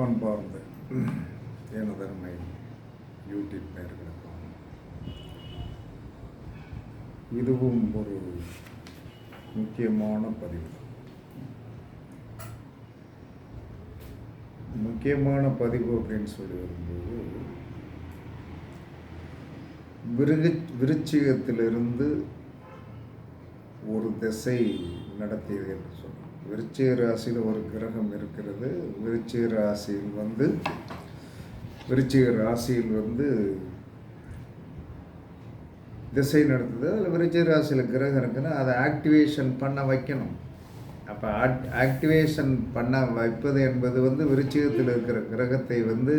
அன்பார்ந்த எனதருமை யூடியூப் நேர்களுக்கும் இதுவும் ஒரு முக்கியமான பதிவு. முக்கியமான பதிவு அப்படின்னு சொல்லி வரும்போது விருக விருச்சிகத்திலிருந்து ஒரு திசை நடத்தியது என்று சொன்னோம் விருச்சிக ராசியில் ஒரு கிரகம் இருக்கிறது. விருச்சிக ராசியில் வந்து விருச்சிக ராசியில் வந்து திசை நடத்துது அதில் விருச்சிக ராசியில் கிரகம் இருக்குன்னா அதை ஆக்டிவேஷன் பண்ண வைக்கணும். அப்போ ஆக்டிவேஷன் பண்ண வைப்பது என்பது வந்து விருச்சிகத்தில் இருக்கிற கிரகத்தை வந்து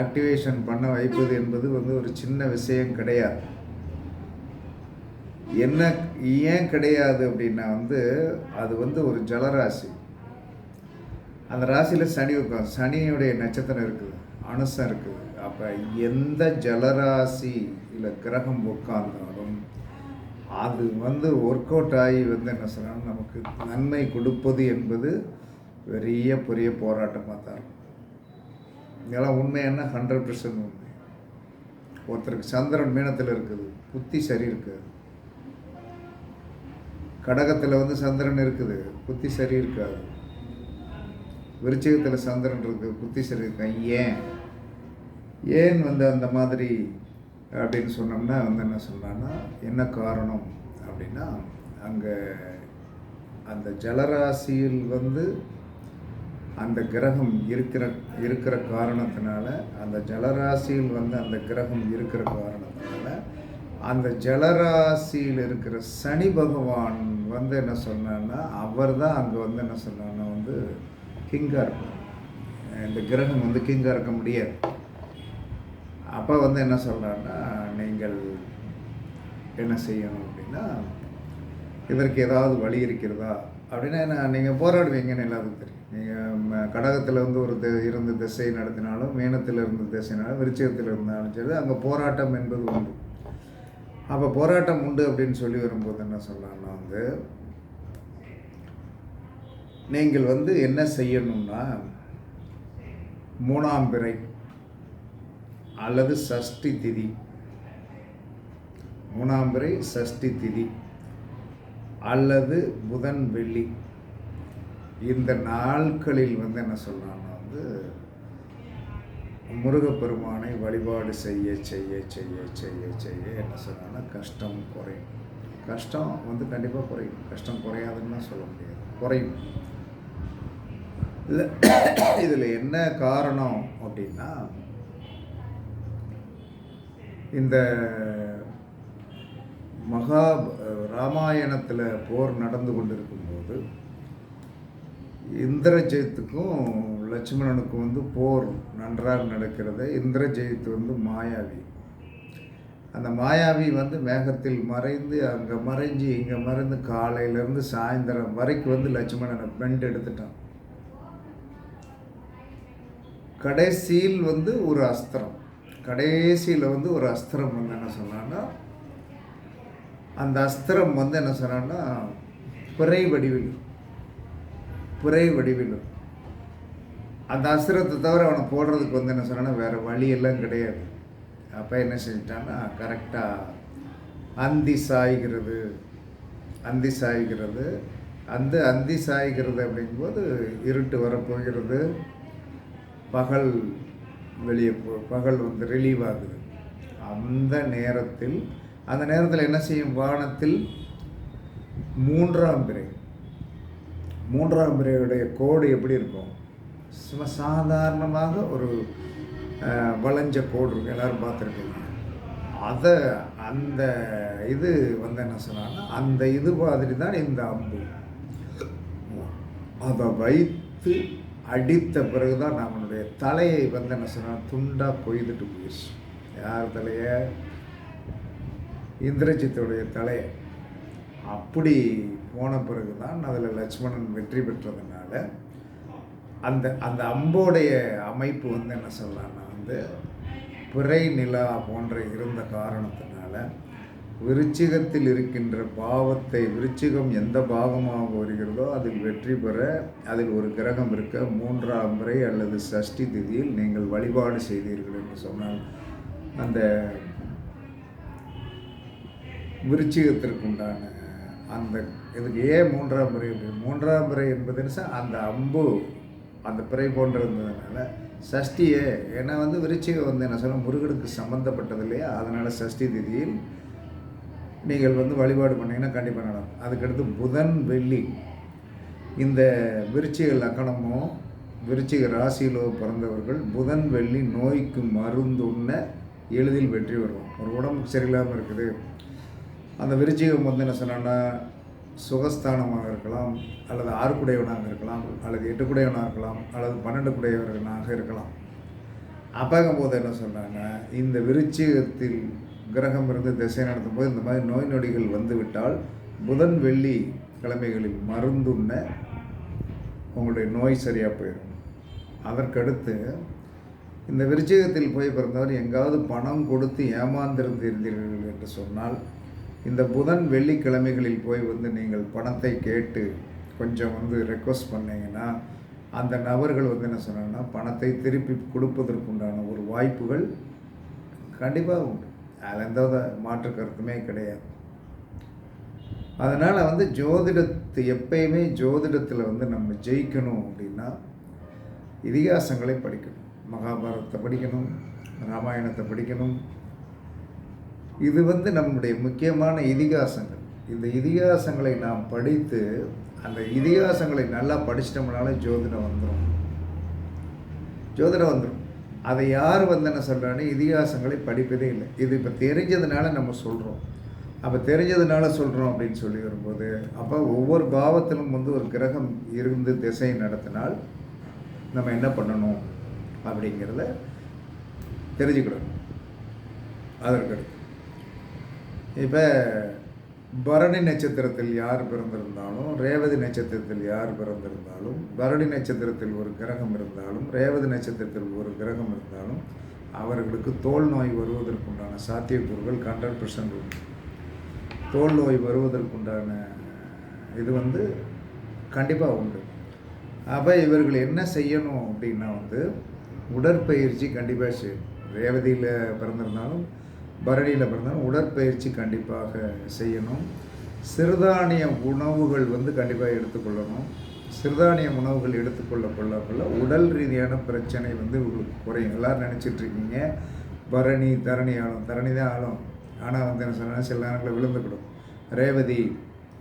ஆக்டிவேஷன் பண்ண வைப்பது என்பது வந்து ஒரு சின்ன விஷயம் கிடையாது. என்ன ஏன் கிடையாது அப்படின்னா வந்து அது வந்து ஒரு ஜலராசி. அந்த ராசியில் சனி இருக்கும் சனியுடைய நட்சத்திரம் இருக்குது அனுசம் இருக்குது. அப்போ எந்த ஜலராசி இல்லை கிரகம் உட்கார்ந்தாலும் அது வந்து ஒர்க் அவுட் ஆகி வந்து என்ன சொல்லணும் நமக்கு நன்மை கொடுப்பது என்பது பெரிய பெரிய போராட்டமாக தான் இருக்கும். இதெல்லாம் உண்மையான ஹண்ட்ரட் பர்சன்ட் உண்மை. ஒருத்தருக்கு சந்திரன் மீனத்தில் இருக்குது புத்தி சரி இருக்குது. கடகத்தில் வந்து சந்திரன் இருக்குது புத்தி சரி இருக்காது. விருச்சிகத்தில் சந்திரன் இருக்குது புத்தி சரி இருக்கான் ஏன்? ஏன் வந்து அந்த மாதிரி அப்படின்னு சொன்னோம்னா வந்து என்ன சொன்னான்னா என்ன காரணம் அப்படின்னா அங்கே அந்த ஜலராசியில் வந்து அந்த கிரகம் இருக்கிற இருக்கிற காரணத்தினால அந்த ஜலராசியில் வந்து அந்த கிரகம் இருக்கிற காரணத்தினால அந்த ஜலராசியில் இருக்கிற சனி பகவான் வந்து என்ன சொன்னான்னா அவர் தான் அங்கே வந்து என்ன சொன்னான்னா வந்து கிங்காக இருக்கும் இந்த கிரகம் வந்து கிங்காக இருக்க முடியாது. அப்போ வந்து என்ன சொல்கிறாருன்னா நீங்கள் என்ன செய்யணும் அப்படின்னா இதற்கு ஏதாவது வழி இருக்கிறதா? அப்படின்னா என்ன நீங்கள் போராடுவீங்கன்னு எல்லாத்துக்கும் தெரியும். நீங்கள் கடகத்தில் வந்து ஒரு இருந்து திசை நடத்தினாலும் மீனத்தில் இருந்து திசைனாலும் விருச்சகத்தில் இருந்தாலும் சரி அங்கே போராட்டம் என்பது உண்டு. அப்போ போராட்டம் உண்டு அப்படின்னு சொல்லி வரும்போது என்ன சொல்லலாம்னா வந்து நீங்கள் வந்து என்ன செய்யணும்னா மூணாம் பிறை அல்லது சஷ்டி திதி மூணாம் பிறை சஷ்டி திதி அல்லது புதன் வெள்ளி இந்த நாட்களில் வந்து என்ன சொல்லலாம்னா வந்து முருகப்பெருமானை வழிபாடு செய்ய செய்ய செய்ய செய்ய செய்ய என்ன சொன்னான்னா கஷ்டம் குறையும். கஷ்டம் வந்து கண்டிப்பாக குறையும். கஷ்டம் குறையாதுன்னு தான் சொல்ல முடியாது. குறையும். இல்லை இதில் என்ன காரணம் அப்படின்னா இந்த மகா ராமாயணத்தில் போர் நடந்து கொண்டிருக்கும்போது இந்திரஜெயத்துக்கும் லட்சுமணனுக்கும் வந்து போர் நன்றாக நடக்கிறது இந்திரஜெயத்து வந்து மாயாவி. அந்த மாயாவி வந்து மேகத்தில் மறைந்து அங்கே மறைஞ்சு இங்கே மறைந்து காலையிலேருந்து சாயந்தரம் வரைக்கும் வந்து லட்சுமணனை பெண்ட் எடுத்துட்டான். கடைசியில் வந்து ஒரு அஸ்திரம். கடைசியில் வந்து ஒரு அஸ்திரம் வந்து என்ன சொன்னான்னா அந்த அஸ்திரம் வந்து என்ன சொன்னான்னா பிறை வடிவில். பிறை வடிவில் அந்த அஸ்திரத்தை தவிர அவனை போடுறதுக்கு வந்து என்ன சொன்னால் வேறு வழி எல்லாம் கிடையாது. அப்போ என்ன செஞ்சிட்டான்னா கரெக்டாக அந்தி சாய்கிறது. அந்தி சாய்கிறது. அந்த அந்தி சாய்கிறது அப்படிங்கும்போது இருட்டு வரப்போகிறது பகல் வெளியே போ பகல் வந்து ரிலீவ் ஆகுது. அந்த நேரத்தில் அந்த நேரத்தில் என்ன செய்யும்? வானத்தில் மூன்றாம் பிறை. மூன்றாம் பிறையுடைய கோடு எப்படி இருக்கும்? சும்மா சாதாரணமாக ஒரு வளைஞ்ச கோடு இருக்கும். எல்லோரும் பார்த்துருக்கீங்க அதை அந்த இது வந்து என்ன சொன்னாங்கன்னா அந்த இது மாதிரி தான் இந்த அம்பு. அதை வைத்து அடித்த பிறகு தான் நம்மளுடைய தலையை வந்து என்ன சொன்னால் துண்டாக கொய்துட்டு போயிடுச்சு. யார் தலைய? இந்திரஜித்துடைய தலையை. அப்படி போன பிறகு தான் அதில் லட்சுமணன் வெற்றி பெற்றதுனால அந்த அந்த அம்போடைய அமைப்பு வந்து என்ன சொல்லலாம்னா வந்து பிறை நிலா போன்ற இருந்த காரணத்தினால விருச்சிகத்தில் இருக்கின்ற பாவத்தை விருச்சிகம் எந்த பாகமாக வருகிறதோ அதில் வெற்றி பெற அதில் ஒரு கிரகம் இருக்க மூன்றாம் முறை அல்லது சஷ்டி திதியில் நீங்கள் வழிபாடு செய்தீர்கள் என்று சொன்னால் அந்த விருச்சிகத்திற்குண்டான அந்த இதுக்கு ஏன் மூன்றாம் முறை மூன்றாம் முறை என்பதுன்னு அந்த அம்பு அந்த பிறை போன்று சஷ்டியே ஏன்னா வந்து விருச்சிகம் வந்து என்ன சொல்ல முருகனுக்கு சம்மந்தப்பட்டது இல்லையா? அதனால் சஷ்டி திதியில் நீங்கள் வந்து வழிபாடு பண்ணிங்கன்னா கண்டிப்பாக நடக்கும். அதுக்கடுத்து புதன் வெள்ளி. இந்த விருச்சிக லக்கணமும் விருச்சிக ராசியிலோ பிறந்தவர்கள் புதன் வெள்ளி நோய்க்கு மருந்துண்ண எளிதில் வெற்றி வருவோம் ஒரு உடம்புக்கு சரியில்லாமல் இருக்குது. அந்த விருச்சிகம் வந்து என்ன சொன்னோன்னா சுகஸ்தானமாக இருக்கலாம் அல்லது ஆறுக்குடையவனாக இருக்கலாம் அல்லது எட்டுக்குடையவனாக இருக்கலாம் அல்லது பன்னெண்டு குடையவர்களாக இருக்கலாம். அப்பங்கும் போது என்ன சொல்கிறாங்க இந்த விருச்சிகத்தில் கிரகம் இருந்து திசை நடத்தும் போது இந்த மாதிரி நோய் நொடிகள் வந்துவிட்டால் புதன் வெள்ளி கிழமைகளில் மருந்துண்ண உங்களுடைய நோய் சரியாக போயிடும். அதற்கடுத்து இந்த விருச்சிகத்தில் போய் பிறந்தவர் எங்காவது பணம் கொடுத்து ஏமாந்திருந்திருந்தீர்கள் என்று சொன்னால் இந்த புதன் வெள்ளிக்கிழமைகளில் போய் வந்து நீங்கள் பணத்தை கேட்டு கொஞ்சம் வந்து ரெக்வஸ்ட் பண்ணீங்கன்னா அந்த நபர்கள் வந்து என்ன சொன்னாங்கன்னா பணத்தை திருப்பி கொடுப்பதற்குண்டான ஒரு வாய்ப்புகள் கண்டிப்பாக உண்டு. அதில் எந்த வித மாற்று கருத்துமே கிடையாது. அதனால் வந்து ஜோதிடத்து எப்பயுமே ஜோதிடத்தில் வந்து நம்ம ஜெயிக்கணும் அப்படின்னா இதிகாசங்களை படிக்கணும். மகாபாரதத்தை படிக்கணும் ராமாயணத்தை படிக்கணும் இது வந்து நம்முடைய முக்கியமான இதிகாசங்கள். இந்த இதிகாசங்களை நாம் படித்து அந்த இதிகாசங்களை நல்லா படிச்சிட்டோம்னாலும் ஜோதிடம் வந்துடும் ஜோதிடம் வந்துடும் அதை யார் வந்து என்ன சொல்கிறான்னு இதிகாசங்களை படிப்பதே இல்லை. இது இப்போ தெரிஞ்சதுனால நம்ம சொல்கிறோம் அப்போ தெரிஞ்சதுனால சொல்கிறோம் அப்படின்னு சொல்லி வரும்போது அப்போ ஒவ்வொரு பாவத்திலும் வந்து ஒரு கிரகம் இருந்து திசையை நடத்தினால் நம்ம என்ன பண்ணணும் அப்படிங்கிறத தெரிஞ்சுக்கிடணும். அதற்கடுத்து இப்போ பரணி நட்சத்திரத்தில் யார் பிறந்திருந்தாலும் ரேவதி நட்சத்திரத்தில் யார் பிறந்திருந்தாலும் பரணி நட்சத்திரத்தில் ஒரு கிரகம் இருந்தாலும் ரேவதி நட்சத்திரத்தில் ஒரு கிரகம் இருந்தாலும் அவர்களுக்கு தோல் நோய் வருவதற்குண்டான சாத்தியக்கூறுகள் ஹண்ட்ரட் பர்சன்ட் உண்டு. தோல் நோய் வருவதற்குண்டான இது வந்து கண்டிப்பாக உண்டு. அப்போ இவர்கள் என்ன செய்யணும் அப்படின்னா வந்து உடற்பயிற்சி கண்டிப்பாக செய்யணும். ரேவதியில் பிறந்திருந்தாலும் பரணியில் பிறந்தாலும் உடற்பயிற்சி கண்டிப்பாக செய்யணும். சிறுதானிய உணவுகள் வந்து கண்டிப்பாக எடுத்துக்கொள்ளணும். சிறுதானிய உணவுகள் எடுத்துக்கொள்ள கொள்ள கொள்ள உடல் ரீதியான பிரச்சனை வந்து உங்களுக்கு குறையும். எல்லோரும் நினச்சிட்ருக்கீங்க. பரணி தரணி ஆளும் தரணி தான் ஆளும் ஆனால் வந்து என்ன சொன்னால் சில நேரங்களில் விழுந்துக்கிடும். ரேவதி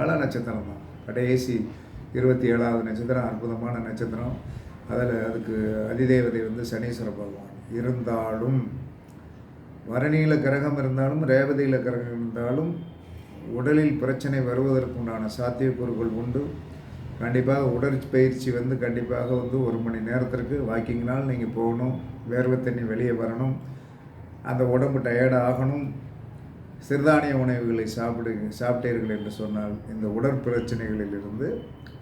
ஆள நட்சத்திரம் தான். கடைசி இருபத்தி ஏழாவது நட்சத்திரம் அற்புதமான நட்சத்திரம். அதில் அதுக்கு அதிதேவதை வந்து சனீஸ்வர பகவான். இருந்தாலும் வரணியில் கிரகம் இருந்தாலும் ரேவதியில் கிரகம் இருந்தாலும் உடலில் பிரச்சனை வருவதற்குண்டான சாத்தியக்கூறுகள் உண்டு. கண்டிப்பாக உடற்பயிற்சி வந்து கண்டிப்பாக வந்து ஒரு மணி நேரத்திற்கு வாக்கிங்னால் நீங்கள் போகணும் வேர்வை தண்ணி வெளியே வரணும் அந்த உடம்பு டயர்ட் ஆகணும். சிறுதானிய உணவுகளை சாப்பிடு சாப்பிட்டீர்கள் என்று சொன்னால் இந்த உடற்பிரச்சனைகளிலிருந்து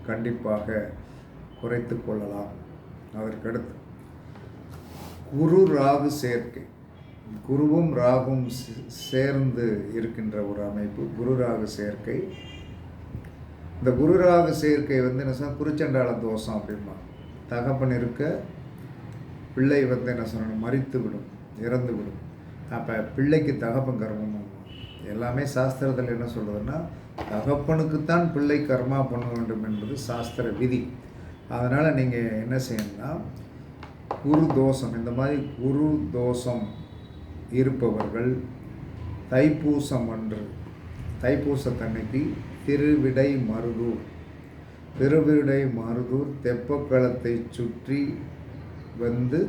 கண்டிப்பாக குறைத்து கொள்ளலாம். அதற்கடுத்து குரு ராகு சேர்க்கை. குருவும் ராகும் சே- சேர்ந்து இருக்கின்ற ஒரு அமைப்பு குரு ராகு சேர்க்கை. இந்த குரு ராகு சேர்க்கை வந்து என்ன சொன்னால் குருச்சண்டாள தோஷம் அப்படிமா தகப்பன் இருக்க பிள்ளை வந்து என்ன சொல்லணும் மறித்து விடும் இறந்து விடும். அப்போ பிள்ளைக்கு தகப்பன் கர்மம் எல்லாமே சாஸ்திரத்தில் என்ன சொல்கிறதுன்னா தகப்பனுக்குத்தான் பிள்ளை கர்மா பண்ண வேண்டும் என்பது சாஸ்திர விதி. அதனால் நீங்கள் என்ன செய்யணும்னா குரு தோஷம் இந்த மாதிரி குரு தோஷம் இருப்பவர்கள் தைப்பூசம் அன்று தைப்பூசத்தன்னைக்கு திருவிடை மருதூர். திருவிடை மருதூர் தெப்பக்களத்தை சுற்றி வந்து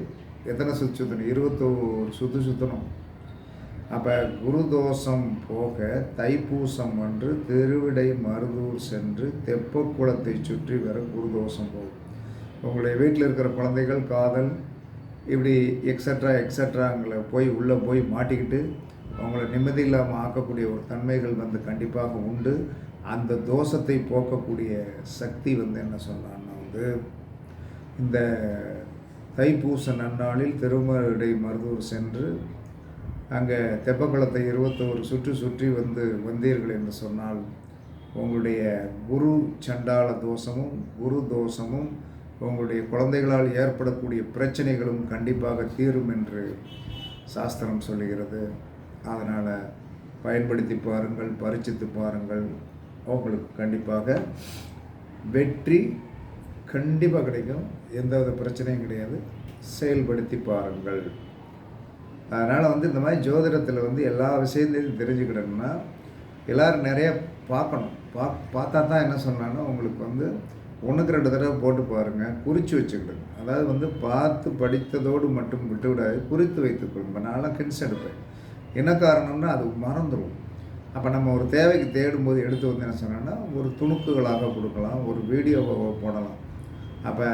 எத்தனை சுற்று சுற்றணும் இருபத்தோரு சுற்று சுற்றணும் அப்போ குருதோஷம் போக தைப்பூசம் அன்று திருவிடை மருதூர் சென்று தெப்பக்குளத்தை சுற்றி வர குருதோஷம் போகும். உங்களுடைய வீட்டில் இருக்கிற குழந்தைகள் காதல் இப்படி எக்ஸட்ரா எக்ஸட்ராங்களை போய் உள்ளே போய் மாட்டிக்கிட்டு அவங்கள நிம்மதி இல்லாமல் ஆக்கக்கூடிய ஒரு தன்மைகள் வந்து கண்டிப்பாக உண்டு. அந்த தோஷத்தை போக்கக்கூடிய சக்தி வந்து என்ன சொன்னான்னா வந்து இந்த தைப்பூச நன்னாளில் திருமருடை மருதூர் சென்று அங்கே தெப்பக்குளத்தை இருபத்தோரு சுற்று சுற்றி வந்து வந்தீர்கள் என்று சொன்னால் உங்களுடைய குரு சண்டால தோஷமும் குரு தோஷமும் உங்களுடைய குழந்தைகளால் ஏற்படக்கூடிய பிரச்சனைகளும் கண்டிப்பாக தீரும் என்று சாஸ்திரம் சொல்லுகிறது. அதனால் பயன்படுத்தி பாருங்கள் பரிச்சித்து பாருங்கள். உங்களுக்கு கண்டிப்பாக வெற்றி கண்டிப்பாக கிடைக்கும். எந்தவித பிரச்சனையும் கிடையாது. செயல்படுத்தி பாருங்கள். அதனால் வந்து இந்த மாதிரி ஜோதிடத்தில் வந்து எல்லா விஷயத்தையும் தெரிஞ்சுக்கிடணும்னா எல்லோரும் நிறைய பார்க்கணும். பா பார்த்தா தான் என்ன சொன்னான்னா உங்களுக்கு வந்து ஒன்றுக்கு ரெண்டு தடவை போட்டு பாருங்கள் குறித்து வச்சுக்கிடுங்க. அதாவது வந்து பார்த்து படித்ததோடு மட்டும் விட்டுவிடாது குறித்து வைத்துக்கொள்ளுங்க நான்லாம் கின்ஸ் எடுப்பேன். என்ன காரணம்னா அது மறந்துடும் அப்போ நம்ம ஒரு தேவைக்கு தேடும்போது எடுத்து வந்து என்ன சொன்னோன்னா ஒரு துணுக்குகளாக கொடுக்கலாம் ஒரு வீடியோவாக போடலாம். அப்போ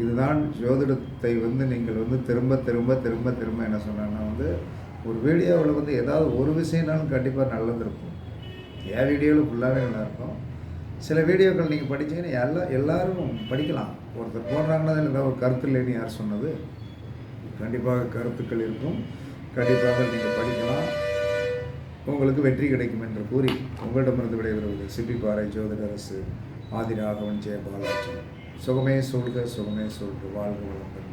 இதுதான் ஜோதிடத்தை வந்து நீங்கள் வந்து திரும்ப திரும்ப திரும்ப திரும்ப என்ன சொன்னாங்கன்னா வந்து ஒரு வீடியோவில் வந்து ஏதாவது ஒரு விஷயம்னாலும் கண்டிப்பாக நல்லது இருக்கும். என் வீடியோவில் ஃபுல்லாகவே நல்லாயிருக்கும் சில வீடியோக்கள் நீங்கள் படித்தீங்கன்னா எல்லா எல்லோரும் படிக்கலாம். ஒருத்தர் போடுறாங்கன்னா அதில் ஏதாவது ஒரு கருத்து இல்லைன்னு யார் சொன்னது? கண்டிப்பாக கருத்துக்கள் இருக்கும். கண்டிப்பாக நீங்கள் படிக்கலாம். உங்களுக்கு வெற்றி கிடைக்கும் என்று கூறி உங்களிடமிருந்து விடைபெறுவது சிபி பாறை ஜோதிடரசு ஆதிராகவன் ஜெயபாலாஜன் சுகமே சொல்க சுகமே சொல்க வாழ்க வளம்பெண்